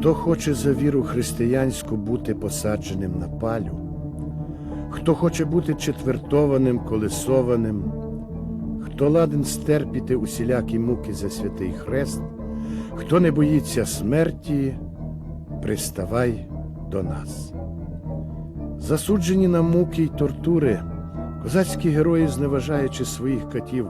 Хто хоче за віру християнську бути посадженим на палю, хто хоче бути четвертованим, колесованим, хто ладен стерпіти усілякі муки за святий хрест, хто не боїться смерті, приставай до нас. Засуджені на муки й тортури, козацькі герої, зневажаючи своїх катів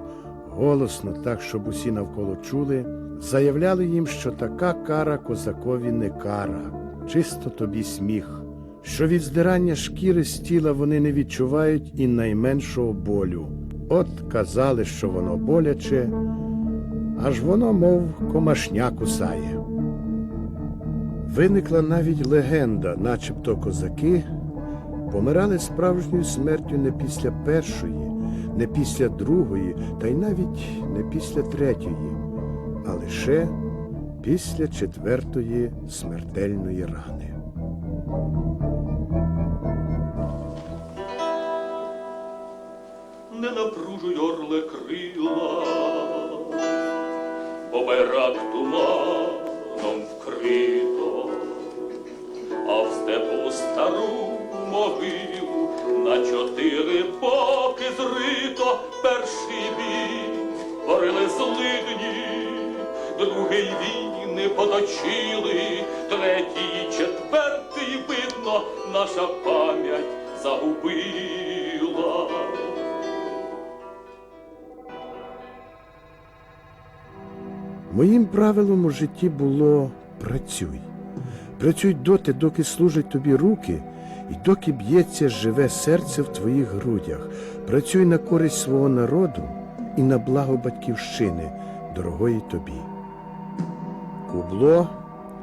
голосно, так, щоб усі навколо чули, заявляли їм, що така кара козакові не кара, чисто тобі сміх, що від здирання шкіри з тіла вони не відчувають і найменшого болю. От казали, що воно боляче, аж воно, мов комашня кусає. Виникла навіть легенда, начебто козаки помирали справжньою смертю не після першої, не після другої, та й навіть не після третьої, а лише після четвертої смертельної рани. не напружуй орле крила, бо байрак туманом вкрито, а в степу стару зрито перший бій борили злидні, другий війни поточили, третій, четвертий, видно, наша пам'ять загубила. Моїм правилом у житті було працюй. Працюй доти, доки служать тобі руки, і доки б'ється живе серце в твоїх грудях. Працюй на користь свого народу і на благо батьківщини, дорогої тобі. Кубло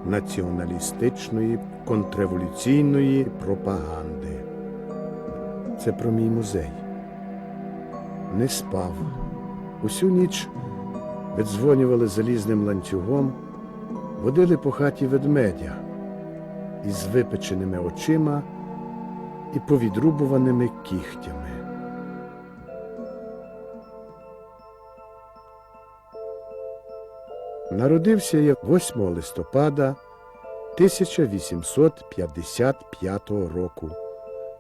націоналістичної контрреволюційної пропаганди. Це про мій музей. Не спав. Усю ніч видзвонювали залізним ланцюгом, водили по хаті ведмедя із випеченими очима і повідрубуваними кігтями. Народився я 8 листопада 1855 року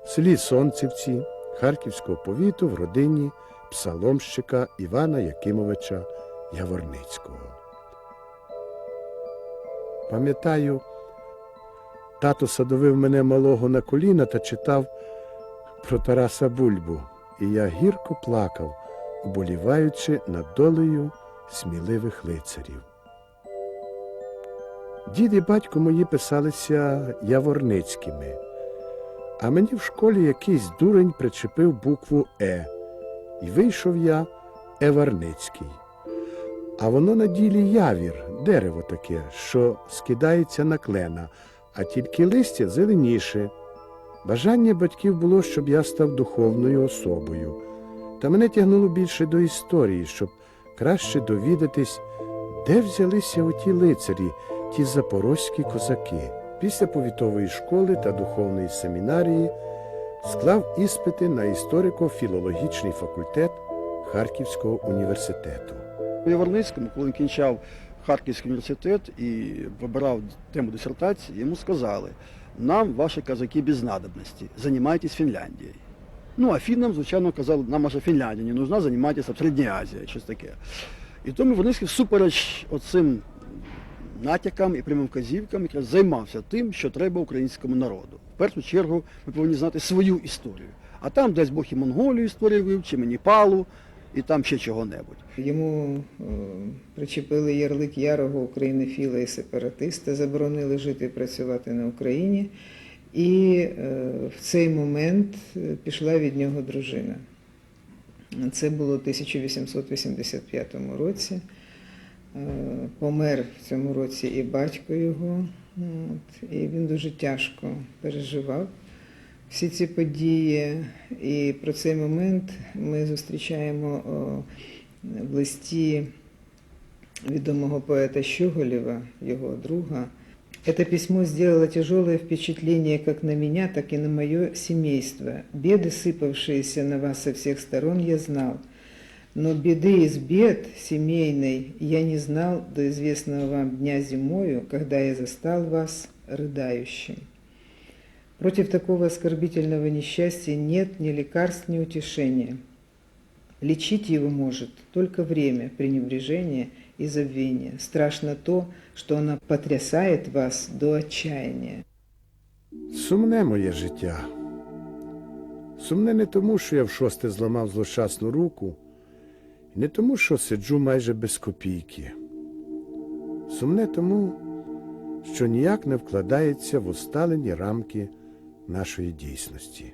в селі Сонцівці Харківського повіту в родині псаломщика Івана Якимовича Яворницького. Пам'ятаю, тато садовив мене малого на коліна та читав про Тараса Бульбу, і я гірко плакав, уболіваючи над долею сміливих лицарів. Дід і батько мої писалися Яворницькими, а мені в школі якийсь дурень причепив букву Е, і вийшов я Еварницький. А воно на ділі явір, дерево таке, що скидається на клена, а тільки листя зеленіше. Бажання батьків було, щоб я став духовною особою. Та мене тягнуло більше до історії, щоб краще довідатись, де взялися оті лицарі, ті запорозькі козаки. Після повітової школи та духовної семінарії склав іспити на історико-філологічний факультет Харківського університету. У Яворницькому, коли він кінчав Харківський університет і вибирав тему дисертації, йому сказали, нам ваші казаки без надобності, займайтесь Фінляндією. Ну, а фіннам, звичайно, казали, нам ваша Фінляндія не нужна, займайтеся Середній Азії, щось таке. І тому Яворницький всупереч оцим натякам і прямим вказівкам якраз займався тим, що треба українському народу. В першу чергу ми повинні знати свою історію. А там десь Бог і Монголію історію вивчимо, і Непалу, і там ще чого-небудь. Йому е, причепили ярлик ярого українофіла і сепаратиста, заборонили жити і працювати на Україні. І е, в цей момент е, пішла від нього дружина. Це було в 1885 році. Помер в цьому році і батько його, і він дуже тяжко переживав всі ці події. І про цей момент ми зустрічаємо о, в листі відомого поета Щеголєва, його друга. Это письмо сделало тяжелое впечатление как на меня, так и на мое семейство. Беды, сыпавшиеся на вас со всех сторон, я знал. Но беды из бед семейной я не знал до известного вам дня зимою, когда я застал вас рыдающим. Против такого оскорбительного несчастья нет ни лекарств, ни утешения. Лечить его может только время пренебрежения и забвения. Страшно то, что оно потрясает вас до отчаяния. Сумне моє життя. Сумне не тому, що я в шосте зламав злощасну руку, не тому, що сиджу майже без копійки. Сумне тому, що ніяк не вкладається в усталені рамки нашої дійсності.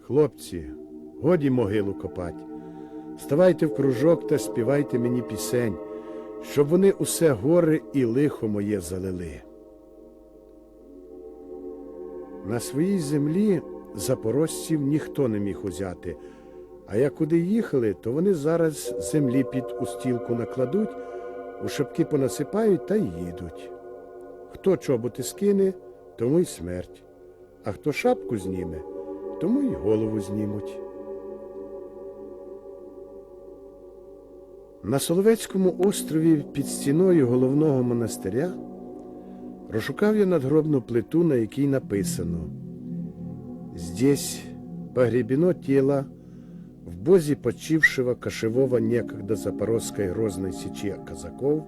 Хлопці, годі могилу копать. Ставайте в кружок та співайте мені пісень, щоб вони усе горе і лихо моє залили. На своїй землі запорожців ніхто не міг узяти, а як куди їхали, то вони зараз землі під устілку накладуть, у шапки понасипають та й їдуть. Хто чоботи скине, тому й смерть, а хто шапку зніме, тому й голову знімуть. На Соловецькому острові під стіною головного монастиря Розшукав я надгробну плиту, на якій написано «Здесь погребено тело в бозе почившего кошевого некогда Запорожской грозной сечи казаков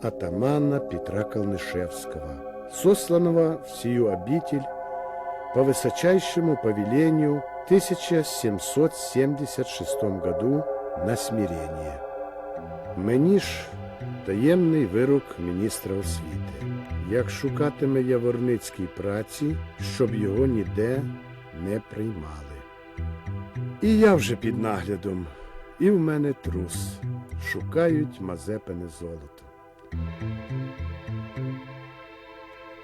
атамана Петра Калнышевского, сосланного в сию обитель по высочайшему повелению в 1776 году на смирение. Мені ж таємний вирок міністра освіти. Як шукатиме Яворницький праці, щоб його ніде не приймали. І я вже під наглядом, і в мене трус. Шукають мазепине золото.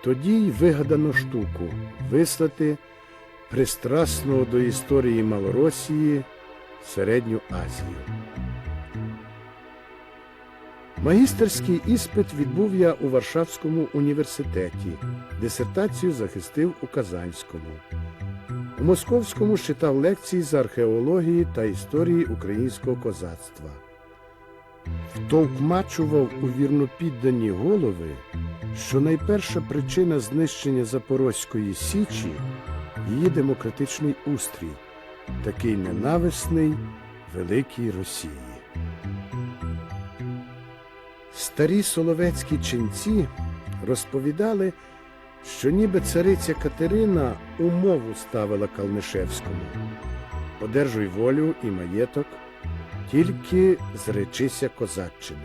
Тоді й вигадано штуку вислати пристрасного до історії Малоросії Середню Азію. Магістерський іспит відбув я у Варшавському університеті, дисертацію захистив у Казанському. У Московському читав лекції з археології та історії українського козацтва. Втовкмачував у вірнопіддані голови, що найперша причина знищення Запорозької Січі її демократичний устрій, такий ненависний великій Росії. Старі соловецькі ченці розповідали, що ніби цариця Катерина умову ставила Калнишевському. Одержуй волю і маєток, тільки зречися козаччини.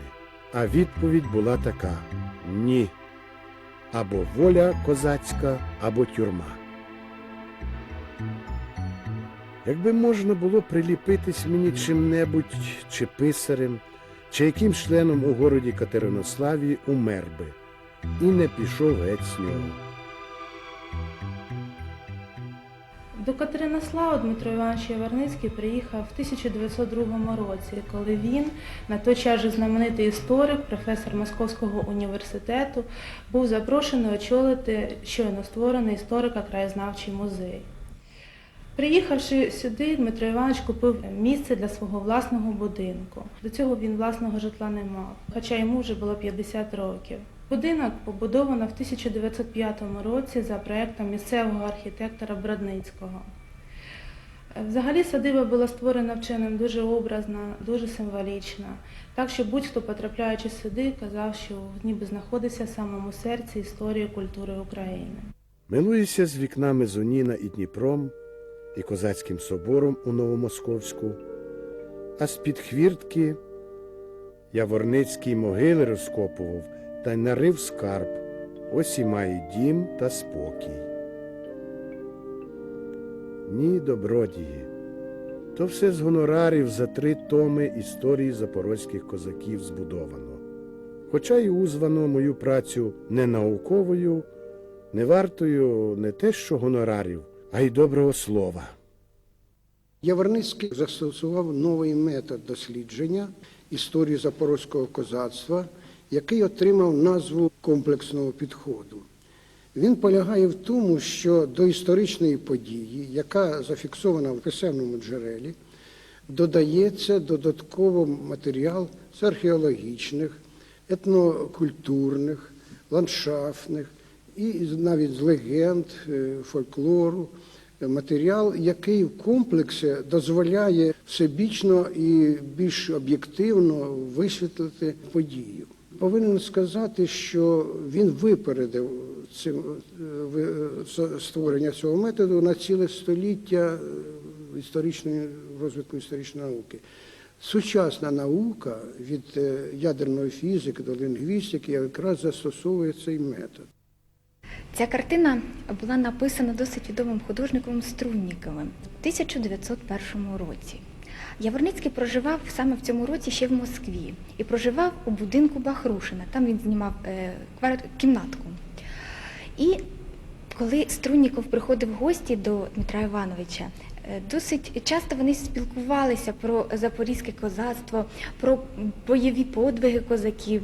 А відповідь була така: ні. Або воля козацька, або тюрма. Якби можна було приліпитись мені чим-небудь чи писарем, чи яким членом у городі Катеринославі умер би і не пішов геть з нього. До Катеринослава Дмитро Іванович Яворницький приїхав в 1902 році, коли він, на той час же знаменитий історик, професор Московського університету, був запрошений очолити щойно створений історико-краєзнавчий музей. Приїхавши сюди, Дмитро Іванович купив місце для свого власного будинку. До цього він власного житла не мав, хоча йому вже було 50 років. Будинок побудовано в 1905 році за проектом місцевого архітектора Бродницького. Взагалі садиба була створена вченим дуже образно, дуже символічно, так що будь-хто, потрапляючи сюди, казав, що ніби знаходиться в самому серці історії культури України. Милуюся з вікнами Зоніна і Дніпром, і Козацьким собором у Новомосковську, а з-під хвіртки Яворницький могили розкопував та й нарив скарб. Ось і має дім та спокій. Ні, добродії, то все з гонорарів за три томи історії запорозьких козаків збудовано. Хоча й узвано мою працю не науковою, не вартою не те, що гонорарів, а й доброго слова. Яворницький застосував новий метод дослідження історії запорозького козацтва, який отримав назву комплексного підходу. Він полягає в тому, що до історичної події, яка зафіксована в писемному джерелі, додається додатково матеріал з археологічних, етнокультурних, ландшафтних і навіть з легенд, е, фольклору. Матеріал, який в комплексі дозволяє всебічно і більш об'єктивно висвітлити подію. Повинен сказати, що він випередив цим е, е, створення цього методу на ціле століття е, історичної розвитку історичної науки. Сучасна наука від ядерної фізики до лінгвістики якраз застосовує цей метод. Ця картина була написана досить відомим художником Струнніковим в 1901 році. Яворницький проживав саме в цьому році ще в Москві і проживав у будинку Бахрушина. Там він знімав е, кімнатку. І коли Струнніков приходив в гості до Дмитра Івановича, е, досить часто вони спілкувалися про запорізьке козацтво, про бойові подвиги козаків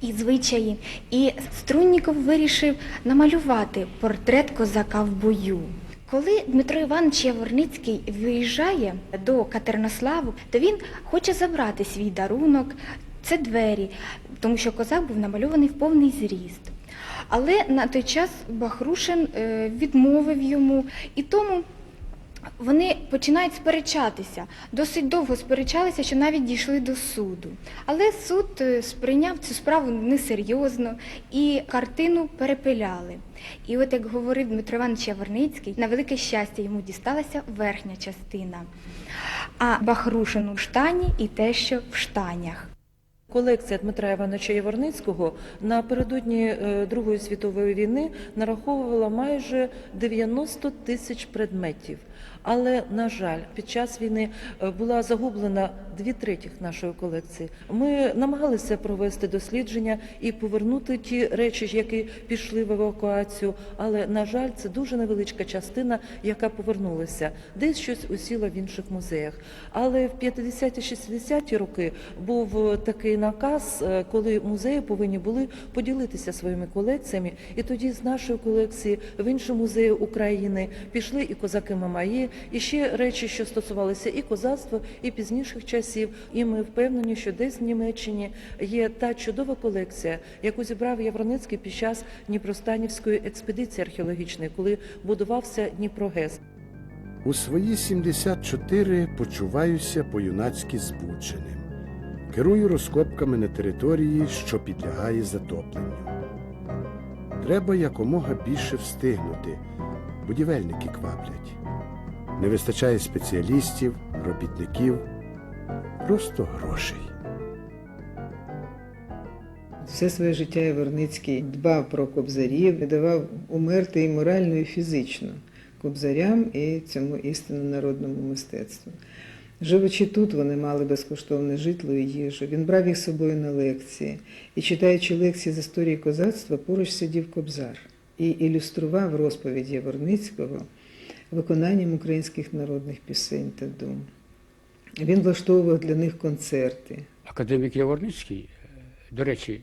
і звичаї. І Струнніков вирішив намалювати портрет козака в бою. Коли Дмитро Іванович Яворницький виїжджає до Катеринославу, то він хоче забрати свій дарунок. Це двері, тому що козак був намальований в повний зріст. Але на той час Бахрушин е, відмовив йому, і тому вони починають сперечатися. Досить довго сперечалися, що навіть дійшли до суду. Але суд е, сприйняв цю справу несерйозно і картину перепиляли. І от як говорив Дмитро Іванович Яворницький, на велике щастя йому дісталася верхня частина, а Бахрушину в штані і те, що в штанях. Колекція Дмитра Івановича Яворницького напередодні е, Другої світової війни нараховувала майже 90 тисяч предметів. Але, на жаль, під час війни е, була загублена дві третіх нашої колекції. Ми намагалися провести дослідження і повернути ті речі, які пішли в евакуацію. Але, на жаль, це дуже невеличка частина, яка повернулася. Десь щось усіло в інших музеях. Але в 50-60-ті роки був е, такий наказ, е, коли музеї повинні були поділитися своїми колекціями. І тоді з нашої колекції в інші музеї України пішли і козаки Мамаї, і ще речі, що стосувалися і козацтва, і пізніших часів. І ми впевнені, що десь в Німеччині є та чудова колекція, яку зібрав Явроницький під час Дніпростанівської експедиції археологічної, коли будувався Дніпрогес. У свої 74 почуваюся по-юнацьки збудженим. Керую розкопками на території, що підлягає затопленню. Треба якомога більше встигнути. Будівельники кваплять. Не вистачає спеціалістів, робітників, просто грошей. Все своє життя Яворницький дбав про кобзарів, не давав умерти і морально, і фізично кобзарям і цьому істинно народному мистецтву. Живучи тут, вони мали безкоштовне житло і їжу. Він брав їх з собою на лекції. І читаючи лекції з історії козацтва, поруч сидів кобзар і ілюстрував розповідь Яворницького виконанням українських народних пісень та дум. Він влаштовував для них концерти. Академік Яворницький, е, до речі,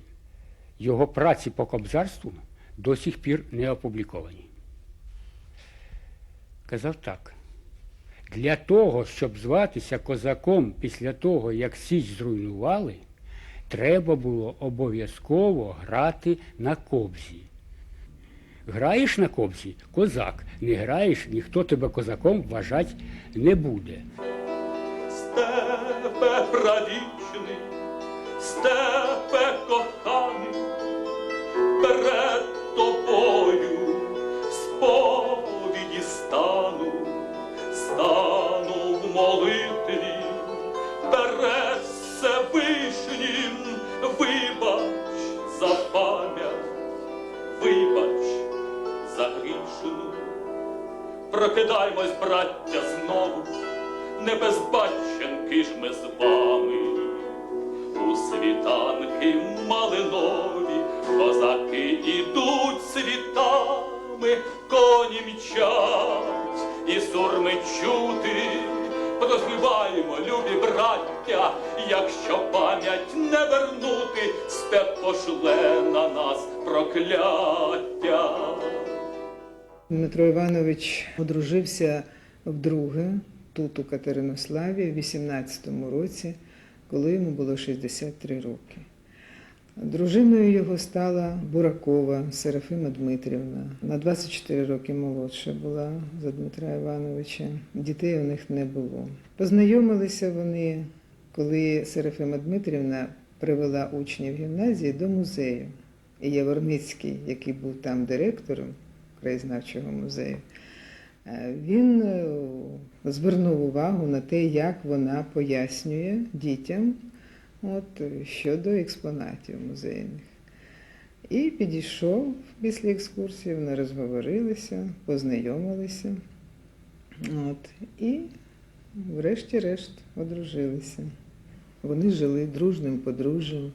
його праці по кобзарству до сих пір не опубліковані. Казав так. Для того, щоб зватися козаком після того, як Січ зруйнували, треба було обов'язково грати на кобзі. Граєш на копці козак, не граєш, ніхто тебе козаком вважати не буде. Степе правічний, степе коханий, перед тобою сповіді стану, стану за. Прокидаймось, браття, знову, не без батченки ж ми з вами. У світанки малинові, козаки ідуть світами, коні мчать, і сурми чути. Проспіваємо, любі браття, якщо пам'ять не вернути, степ пошле на нас прокляття. Дмитро Іванович одружився вдруге тут, у Катеринославі, в 18-му році, коли йому було 63 роки. Дружиною його стала Буракова Серафима Дмитрівна. На 24 роки молодша була за Дмитра Івановича. Дітей у них не було. Познайомилися вони, коли Серафима Дмитрівна привела учнів гімназії до музею. І Яворницький, який був там директором краєзнавчого музею, е, він е, звернув увагу на те, як вона пояснює дітям от, щодо експонатів музейних. І підійшов після екскурсії, вони розговорилися, познайомилися. От, і врешті-решт одружилися. Вони жили дружним подружжям.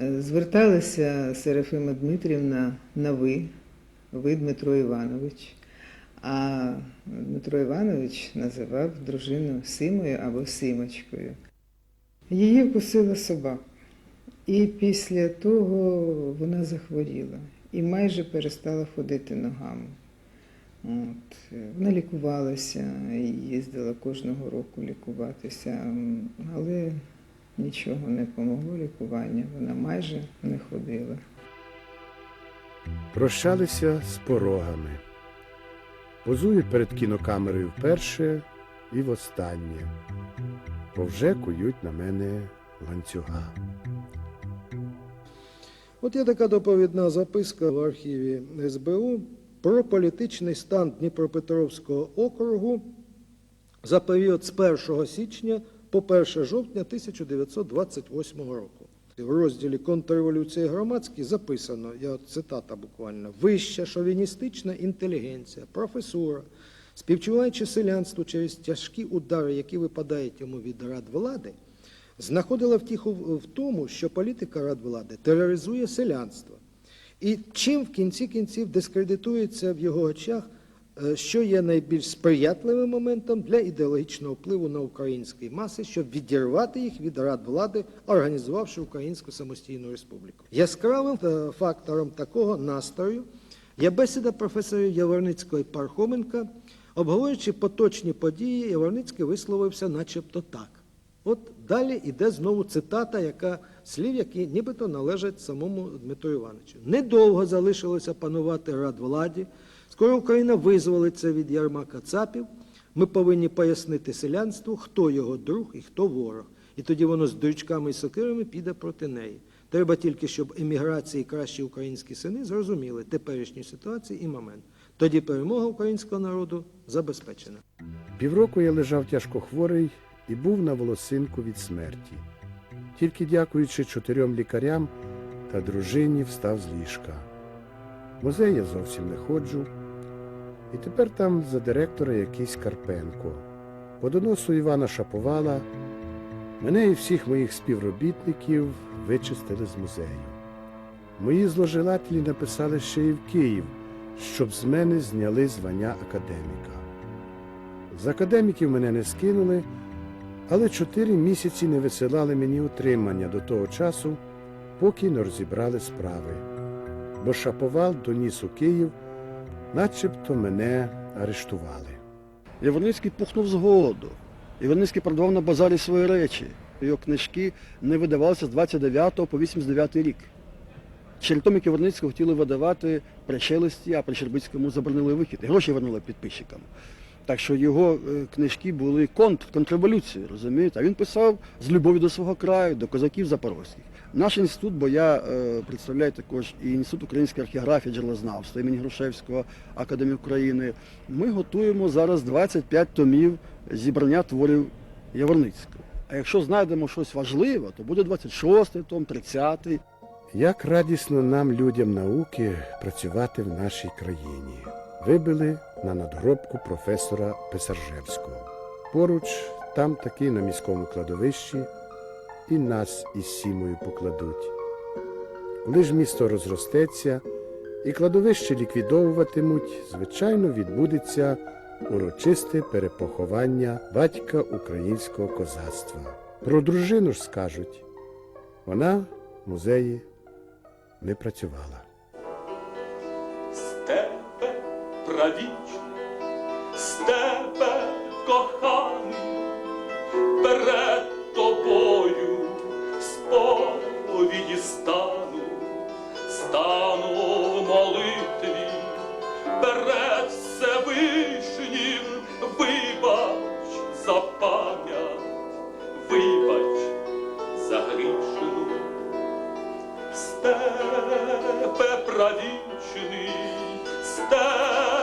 Е, Зверталася Серафима Дмитрівна на ви, ви Дмитро Іванович. А Дмитро Іванович називав дружину Симою або Симочкою. Її вкусила собака. І після того вона захворіла і майже перестала ходити ногами. От. Вона лікувалася, їздила кожного року лікуватися, але нічого не помогло лікування, вона майже не ходила. Прощалися з порогами. Позують перед кінокамерою вперше і востаннє. Бо вже кують на мене ланцюга. От є така доповідна записка в архіві СБУ про політичний стан Дніпропетровського округу за період з 1 січня по 1 жовтня 1928 року. В розділі Контрреволюція громадські записано, я цитата буквально, вища шовіністична інтелігенція, професура, співчуваючи селянству через тяжкі удари, які випадають йому від рад влади, знаходила втіху в тому, що політика рад влади тероризує селянство. І чим в кінці кінців дискредитується в його очах, що є найбільш сприятливим моментом для ідеологічного впливу на українські маси, щоб відірвати їх від рад влади, організувавши Українську самостійну республіку. Яскравим е, фактором такого настрою є бесіда професора Яворницького і Пархоменка, обговорюючи поточні події, Яворницький висловився начебто так. От далі йде знову цитата, яка слів, які нібито належать самому Дмитру Івановичу. Недовго залишилося панувати рад владі. Скоро Україна визволиться від ярма кацапів. Ми повинні пояснити селянству, хто його друг і хто ворог. І тоді воно з дрючками і сокирами піде проти неї. Треба тільки, щоб еміграції і кращі українські сини зрозуміли теперішню ситуацію і момент. Тоді перемога українського народу забезпечена. Півроку я лежав тяжко хворий і був на волосинку від смерті. Тільки дякуючи чотирьом лікарям та дружині встав з ліжка. Музей я зовсім не ходжу. І тепер там за директора якийсь Карпенко. По доносу Івана Шаповала мене і всіх моїх співробітників вичистили з музею. Мої зложелателі написали ще й в Київ, щоб з мене зняли звання академіка. З академіків мене не скинули, але чотири місяці не висилали мені утримання до того часу, поки не розібрали справи. Бо Шаповал доніс у Київ, начебто мене арештували. Яворницький пухнув з голоду. Яворницький продавав на базарі свої речі. Його книжки не видавалися з 29 по 89 рік. Черетомик Яворницького хотіли видавати при Шелесті, а при Щербицькому заборонили вихід. Гроші вернули підписчикам. Так що його е, книжки були контр, контрреволюції, розумієте? А він писав з любов'ю до свого краю, до козаків запорозьких. Наш інститут, бо я е, представляю також і Інститут української археографії джерелознавства імені Грушевського Академії України. Ми готуємо зараз 25 томів зібрання творів Яворницького. А якщо знайдемо щось важливе, то буде 26 том, 30 Як радісно нам, людям науки, працювати в нашій країні. Вибили на надгробку професора Писаржевського. Поруч, там таки на міському кладовищі, і нас із сімою покладуть. Ж місто розростеться і кладовище ліквідовуватимуть, звичайно, відбудеться урочисте перепоховання батька українського козацтва. Про дружину ж скажуть, вона в музеї не працювала. правічно з тебе коханий, перед тобою сповіді стану, стану в молитві, перед Всевишнім вибач за пам'ять, вибач за грішину, з тебе правічний. З тебе